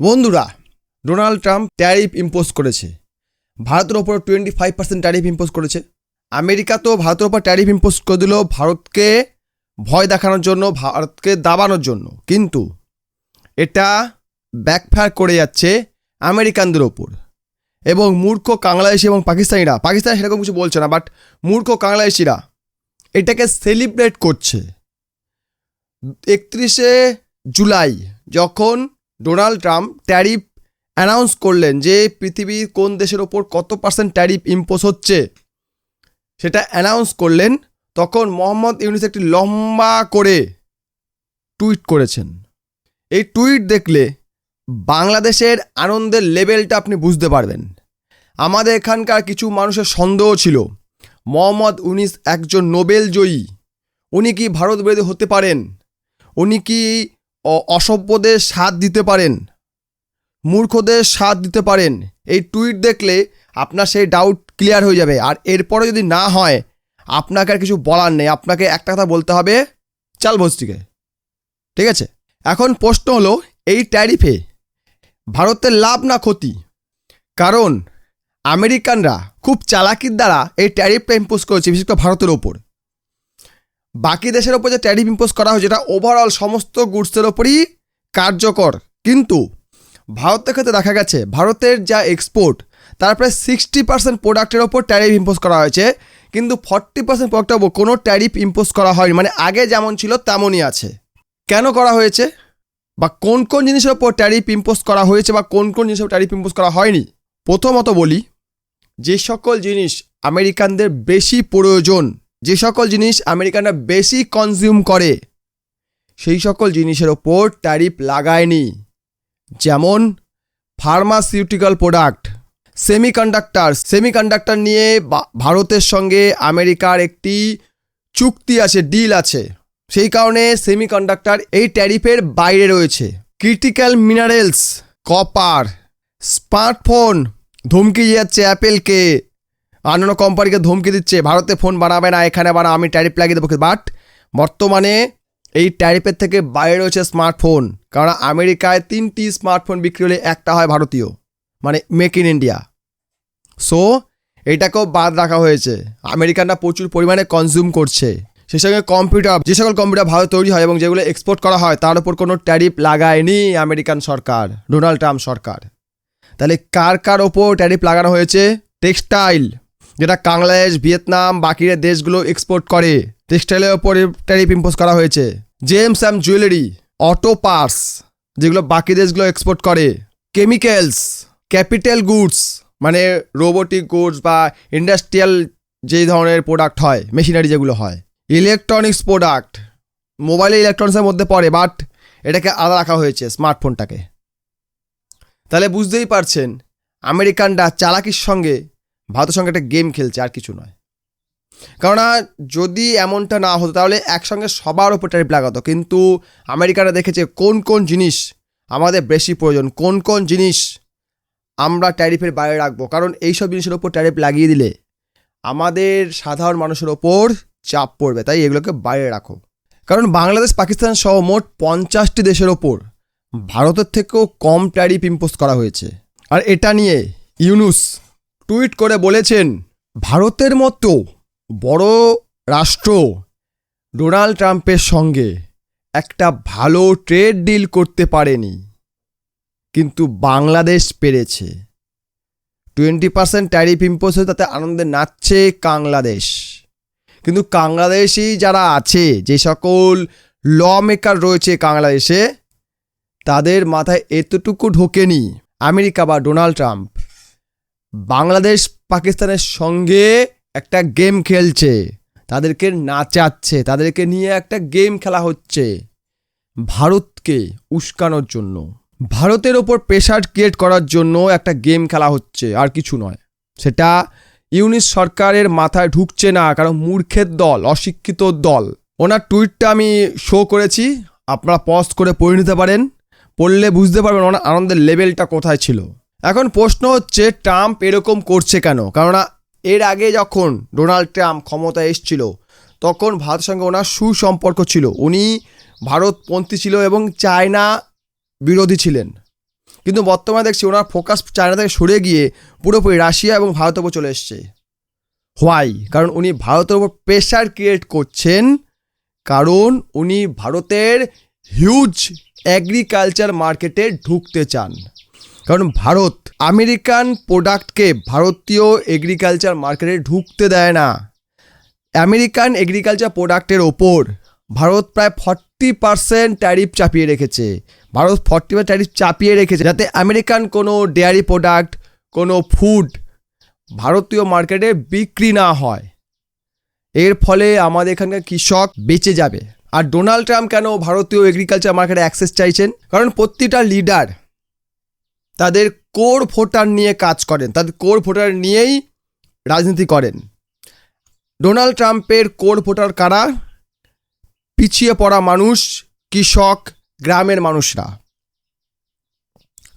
বন্ধুরা, Donald Trump tariff impose করেছে। ভারতের ওপর twenty five percent tariff impose করেছে। আমেরিকা তো ভারতের ওপর ট্যারিফ ইম্পোজ করে দিল ভারতকে ভয় দেখানোর জন্য, ভারতকে দাবানোর জন্য। কিন্তু এটা ব্যাকফায়ার করে যাচ্ছে আমেরিকানদের ওপর। এবং মূর্খ বাংলাদেশি এবং পাকিস্তানিরা, পাকিস্তান সেরকম কিছু বলছে না বাট মূর্খ বাংলাদেশিরা এটাকে সেলিব্রেট করছে। একত্রিশে জুলাই যখন ডোনাল্ড ট্রাম্প ট্যারিফ অ্যানাউন্স করলেন যে পৃথিবীর কোন দেশের ওপর কত পার্সেন্ট ট্যারিফ ইম্পোজ হচ্ছে। সেটা অ্যানাউন্স করলেন, তখন মোহাম্মদ ইউনিস একটি লম্বা করে টুইট করেছেন। এই টুইট দেখলে বাংলাদেশের আনন্দের লেভেলটা আপনি বুঝতে পারবেন। আমাদের এখানকার কিছু মানুষের সন্দেহ ছিল, মোহাম্মদ উনিস একজন নোবেল জয়ী উনি কি ভারত বিরোধী হতে পারেন? উনি কি অসভ্যদের সাথ দিতে পারেন। মূর্খদের সাথ দিতে পারেন। এই টুইট দেখলে আপনার সেই ডাউট ক্লিয়ার হয়ে যাবে। আর এরপরে যদি না হয়, আপনাকে আর কিছু বলার নেই। আপনাকে একটা কথা বলতে হবে চাল বস্তিকে। ঠিক আছে? এখন প্রশ্ন হলো, এই ট্যারিফে ভারতের লাভ না ক্ষতি? কারণ আমেরিকানরা খুব চালাকির দ্বারা এই ট্যারিফটা ইম্পোজ করেছে, বিশেষ করে ভারতের ওপর। বাকি দেশের ওপর যে ট্যারিফ ইম্পোজ করা হয়েছে, এটা ওভারঅল সমস্ত গুডসের ওপরই কার্যকর। কিন্তু ভারতের ক্ষেত্রে দেখা গেছে, ভারতের যা এক্সপোর্ট তার প্রায় সিক্সটি পার্সেন্ট প্রোডাক্টের ওপর ট্যারিফ ইম্পোজ করা হয়েছে, কিন্তু ফর্টি পার্সেন্ট প্রোডাক্টের ওপর কোনো ট্যারিফ ইম্পোজ করা হয়নি। মানে আগে যেমন ছিল, তেমনই আছে। কেন করা হয়েছে? বা কোন কোন জিনিসের ওপর ট্যারিফ ইম্পোজ করা হয়েছে বা কোন কোন জিনিসের ট্যারিফ ইম্পোজ করা হয়নি? প্রথমত বলি, যে সকল জিনিস আমেরিকানদের বেশি প্রয়োজন যে সকল জিনিস আমেরিকানরা বেশি কনজিউম করে, সেই সকল জিনিসের ওপর ট্যারিফ লাগায়নি। যেমন ফার্মাসিউটিক্যাল প্রোডাক্ট সেমিকন্ডাক্টর সেমিকন্ডাক্টর নিয়ে ভারতের সঙ্গে আমেরিকার একটি চুক্তি আছে ডিল আছে। সেই কারণে সেমিকন্ডাক্টর এই ট্যারিফের বাইরে রয়েছে। ক্রিটিক্যাল মিনারেলস কপার স্মার্টফোন ধমকি যাচ্ছে অ্যাপেলকে অন্যান্য কোম্পানিকে ধমকি দিচ্ছে, ভারতে ফোন বানাবে না, এখানে বানা আমি ট্যারিফ লাগিয়ে দেবো। বাট বর্তমানে এই ট্যারিফের থেকে বাইরে রয়েছে স্মার্টফোন কারণ আমেরিকায় তিনটি স্মার্টফোন বিক্রি হলে একটা হয় ভারতীয় মানে মেক ইন ইন্ডিয়া সো এটাকেও বাদ রাখা হয়েছে। আমেরিকানরা প্রচুর পরিমাণে কনজিউম করছে। সেই সঙ্গে কম্পিউটার যে সকল কম্পিউটার ভারত তৈরি হয় এবং যেগুলো এক্সপোর্ট করা হয়, তার উপর কোনো ট্যারিফ লাগায়নি আমেরিকান সরকার ডোনাল্ড ট্রাম্প সরকার। তাহলে কার কার ওপর ট্যারিফ লাগানো হয়েছে? টেক্সটাইল যেটা বাংলাদেশ, ভিয়েতনাম বাকি দেশগুলো এক্সপোর্ট করে। টেক্সটাইলের ওপর ট্যারিফ ইম্পোজ করা হয়েছে। Gems and jewellery auto parts যেগুলো বাকি দেশগুলো এক্সপোর্ট করে। কেমিক্যালস ক্যাপিটাল গুডস মানে রোবোটিক গুডস বা ইন্ডাস্ট্রিয়াল যেই ধরনের প্রোডাক্ট হয় মেশিনারি যেগুলো হয়। ইলেকট্রনিক্স প্রোডাক্ট মোবাইলে ইলেকট্রনিক্সের মধ্যে পড়ে বাট এটাকে আলাদা রাখা হয়েছে স্মার্টফোনটাকে তাহলে বুঝতেই পারছেন, আমেরিকানরা চালাকির সঙ্গে ভারতের সঙ্গে একটা গেম খেলছে, আর কিছু নয়। কেননা, যদি এমনটা না হতো, তাহলে একসঙ্গে সবার ওপর ট্যারিফ লাগাতো। কিন্তু আমেরিকারা দেখেছে কোন কোন জিনিস আমাদের বেশি প্রয়োজন, কোন কোন জিনিস আমরা ট্যারিফের বাইরে রাখব। কারণ এইসব জিনিসের ওপর ট্যারিফ লাগিয়ে দিলে আমাদের সাধারণ মানুষের ওপর চাপ পড়বে। তাই এগুলোকে বাইরে রাখো। কারণ বাংলাদেশ, পাকিস্তান সহ মোট পঞ্চাশটি দেশের ওপর ভারতের থেকেও কম ট্যারিফ ইম্পোজ করা হয়েছে। আর এটা নিয়ে ইউনুস টুইট করে বলেছেন, ভারতের মতো বড় রাষ্ট্র ডোনাল্ড ট্রাম্পের সঙ্গে একটা ভালো ট্রেড ডিল করতে পারেনি, কিন্তু বাংলাদেশ পেরেছে। টোয়েন্টি পার্সেন্ট ট্যারিফ ইম্পোজ হয়ে তাতে আনন্দে নাচছে বাংলাদেশ কিন্তু বাংলাদেশি যারা আছে, যে সকল ল মেকার রয়েছে বাংলাদেশে তাদের মাথায় এতটুকু ঢোকেনি আমেরিকা বা ডোনাল্ড ট্রাম্প। বাংলাদেশ পাকিস্তানের সঙ্গে একটা গেম খেলছে। তাদেরকে নাচাচ্ছে, তাদেরকে নিয়ে একটা গেম খেলা হচ্ছে ভারতকে উস্কানোর জন্য। ভারতের ওপর প্রেশার ক্রিয়েট করার জন্য একটা গেম খেলা হচ্ছে, আর কিছু নয়। সেটা ইউনিস সরকারের মাথায় ঢুকছে না, কারণ মূর্খের দল, অশিক্ষিত দল। ওনার টুইটটা আমি শো করেছি, আপনারা পজ করে পড়ে নিতে পারেন, পড়লে বুঝতে পারবেন ওনার আনন্দের লেভেলটা কোথায় ছিল। এখন প্রশ্ন হচ্ছে, ট্রাম্প এরকম করছে কেন? কেননা এর আগে যখন ডোনাল্ড ট্রাম্প ক্ষমতায় এসেছিল, তখন ভারতের সঙ্গে ওনার সুসম্পর্ক ছিল। উনি ভারতপন্থী ছিল এবং চায়না বিরোধী ছিলেন। কিন্তু বর্তমানে দেখছি ওনার ফোকাস চায়না থেকে সরে গিয়ে পুরোপুরি রাশিয়া এবং ভারতের উপর চলে এসছে। হোয়াই কারণ উনি ভারতের উপর প্রেশার ক্রিয়েট করছেন। কারণ উনি ভারতের হিউজ অ্যাগ্রিকালচার মার্কেটে ঢুকতে চান। কারণ ভারত আমেরিকান প্রোডাক্টকে ভারতীয় এগ্রিকালচার মার্কেটে ঢুকতে দেয় না। আমেরিকান এগ্রিকালচার প্রোডাক্টের ওপর ভারত প্রায় ফর্টি পার্সেন্ট ট্যারিফ চাপিয়ে রেখেছে। ভারত ফর্টি পার্সেন্ট ট্যারিফ চাপিয়ে রেখেছে যাতে আমেরিকান কোনো ডেয়ারি প্রোডাক্ট কোনো ফুড ভারতীয় মার্কেটে বিক্রি না হয়। এর ফলে আমাদের এখানকার কৃষক বেঁচে যাবে। আর ডোনাল্ড ট্রাম্প কেন ভারতীয় এগ্রিকালচার মার্কেটে অ্যাক্সেস চাইছেন? কারণ প্রতিটা লিডার তাদের কোর ভোটার নিয়ে কাজ করেন। তাদের কোর ভোটার নিয়েই রাজনীতি করেন। ডোনাল্ড ট্রাম্পের কোর ভোটার কারা? পিছিয়ে পড়া মানুষ, কৃষক, গ্রামের মানুষরা।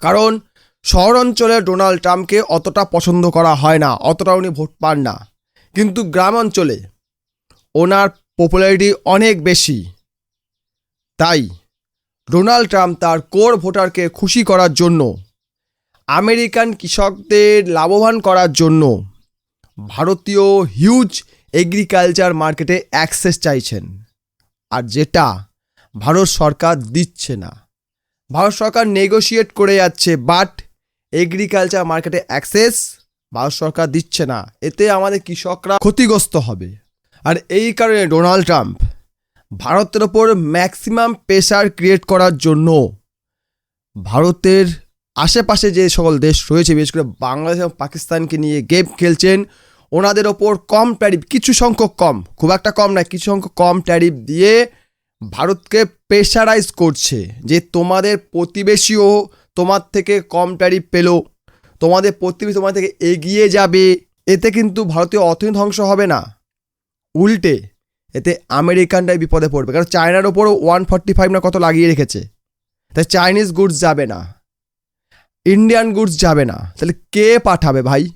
কারণ শহর অঞ্চলে ডোনাল্ড ট্রাম্পকে অতটা পছন্দ করা হয় না অতটা উনি ভোট পান না। কিন্তু গ্রাম অঞ্চলে ওনার পপুলারিটি অনেক বেশি। তাই ডোনাল্ড ট্রাম্প তার কোর ভোটারকে খুশি করার জন্য আমেরিকান কৃষকদের লাভবান করার জন্য ভারতীয় হিউজ এগ্রিকালচার মার্কেটে অ্যাক্সেস চাইছেন। আর যেটা ভারত সরকার দিচ্ছে না। ভারত সরকার নেগোশিয়েট করে যাচ্ছে বাট এগ্রিকালচার মার্কেটে অ্যাক্সেস ভারত সরকার দিচ্ছে না। এতে আমাদের কৃষকরা ক্ষতিগ্রস্ত হবে। আর এই কারণে ডোনাল্ড ট্রাম্প ভারতের ওপর ম্যাক্সিমাম প্রেশার ক্রিয়েট করার জন্য ভারতের আশেপাশে যে সকল দেশ রয়েছে, বিশেষ করে বাংলাদেশ এবং পাকিস্তানকে নিয়ে গেম খেলছেন, ওনাদের ওপর কম ট্যারিফ, কিছু সংখ্যক কম, খুব একটা কম নয়, কিছু সংখ্যক কম ট্যারিফ দিয়ে ভারতকে প্রেশারাইজ করছে যে তোমাদের প্রতিবেশীও তোমার থেকে কম ট্যারিফ পেল, তোমাদের প্রতিবেশী তোমার থেকে এগিয়ে যাবে, এতে কিন্তু ভারতীয় অর্থনীতি ধ্বংস হবে না। উল্টে, এতে আমেরিকানরাই বিপদে পড়বে, কারণ চায়নার ওপরও ওয়ান ফর্টি ফাইভ না কত লাগিয়ে রেখেছে। তাই চাইনিজ গুডস যাবে না। ইন্ডিয়ান গুডস যাবে না। তাহলে কে পাঠাবে ভাই?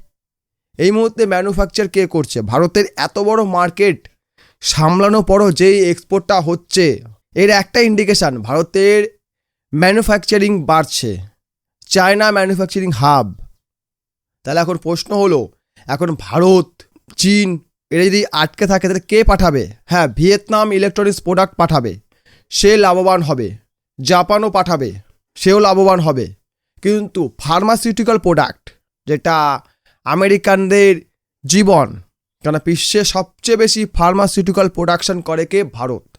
এই মুহূর্তে ম্যানুফ্যাকচার কে করছে? ভারতের এত বড় মার্কেট সামলানো পরও যেই এক্সপোর্টটা হচ্ছে, এর একটা ইন্ডিকেশান ভারতের ম্যানুফ্যাকচারিং বাড়ছে। চায়না ম্যানুফ্যাকচারিং হাব তাহলে এখন প্রশ্ন হলো, এখন ভারত, চীন, এরা যদি আটকে থাকে, তাহলে কে পাঠাবে? হ্যাঁ ভিয়েতনাম ইলেকট্রনিক্স প্রোডাক্ট পাঠাবে। সে লাভবান হবে। জাপানও পাঠাবে। সেও লাভবান হবে। কিন্তু ফার্মাসিউটিক্যাল প্রোডাক্ট যেটা আমেরিকানদের জীবন কেন বিশ্বে সবচেয়ে বেশি ফার্মাসিউটিক্যাল প্রোডাকশন করে কে? ভারত।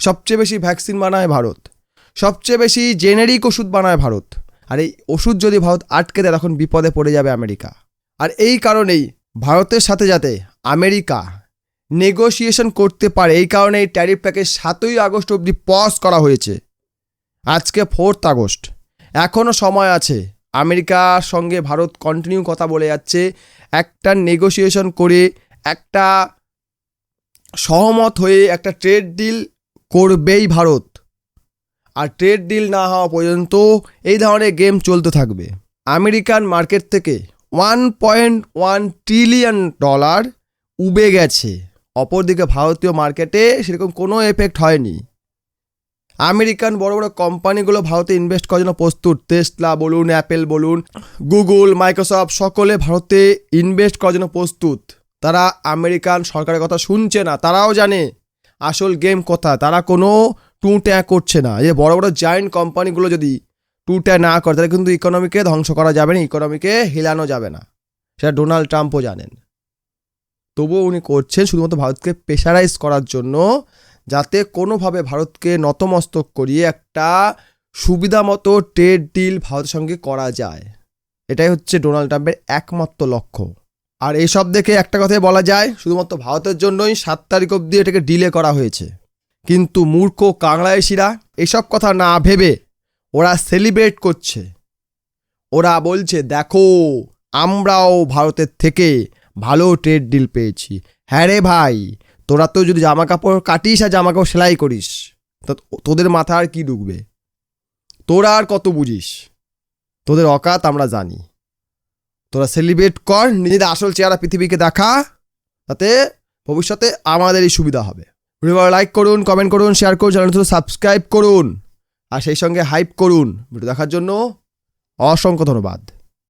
সবচেয়ে বেশি ভ্যাকসিন বানায় ভারত। সবচেয়ে বেশি জেনেরিক ওষুধ বানায় ভারত। আর এই ওষুধ যদি ভারত আটকে দেয়, তখন বিপদে পড়ে যাবে আমেরিকা। আর এই কারণেই ভারতের সাথে যাতে আমেরিকা নেগোসিয়েশন করতে পারে, এই কারণে এই ট্যারিফ প্যাকেজ সাতই আগস্ট অবধি পজ করা হয়েছে। আজকে ফোর্থ আগস্ট। এখনও সময় আছে। আমেরিকার সঙ্গে ভারত কন্টিনিউ কথা বলে যাচ্ছে। একটা নেগোসিয়েশন করে একটা সহমত হয়ে একটা ট্রেড ডিল করবেই ভারত। আর ট্রেড ডিল না হওয়া পর্যন্ত এই ধরনের গেম চলতে থাকবে। আমেরিকান মার্কেট থেকে one point one trillion dollar উবে গেছে। অপরদিকে ভারতীয় মার্কেটে সেরকম কোনো এফেক্ট হয়নি। আমেরিকান বড় বড় কোম্পানিগুলো ভারতে ইনভেস্ট করার জন্য প্রস্তুত। টেসলা বলুন অ্যাপেল বলুন গুগল মাইক্রোসফট সকলে ভারতে ইনভেস্ট করার জন্য প্রস্তুত। তারা আমেরিকান সরকারের কথা শুনছে না, তারাও জানে আসল গেম কথা তারা কোনো টু ট্যাঁ করছে না। যে বড় বড় জায়েন্ট কোম্পানিগুলো যদি টু ট্যাঁ না করে, তাহলে কিন্তু ইকোনমিকে ধ্বংস করা যাবে না ইকোনমিকে হেলানো যাবে না। সেটা ডোনাল্ড ট্রাম্পও জানেন। তবুও উনি করছেন শুধুমাত্র ভারতকে প্রেশারাইজ করার জন্য যাতে কোনোভাবে ভারতকে নতমস্তক করিয়ে একটা সুবিধা মতো ট্রেড ডিল ভারতের সঙ্গে করা যায়। এটাই হচ্ছে ডোনাল্ড ট্রাম্পের একমাত্র লক্ষ্য। আর এইসব দেখে একটা কথাই বলা যায়, শুধুমাত্র ভারতের জন্যই সাত তারিখ অবধি এটাকে ডিলে করা হয়েছে। কিন্তু মূর্খ কাংলাদেশিরা এসব কথা না ভেবে ওরা সেলিব্রেট করছে। ওরা বলছে, দেখো, আমরাও ভারতের থেকে ভালো ট্রেড ডিল পেয়েছি। হ্যাঁ রে ভাই তোরা তো যদি জামা কাপড় কাটিস আর জামা কাপড় সেলাই করিস, তা তোদের মাথা আর কি ঢুকবে তোরা আর কত বুঝিস? তোদের অকাত আমরা জানি। তোরা সেলিব্রেট কর, নিজেদের আসল চেহারা পৃথিবীকে দেখা, তাতে ভবিষ্যতে আমাদেরই সুবিধা হবে। ভিডিও লাইক করুন কমেন্ট করুন শেয়ার করুন চ্যানেল সাবস্ক্রাইব করুন, আর সেই সঙ্গে হাইপ করুন। ভিডিও দেখার জন্য অসংখ্য ধন্যবাদ।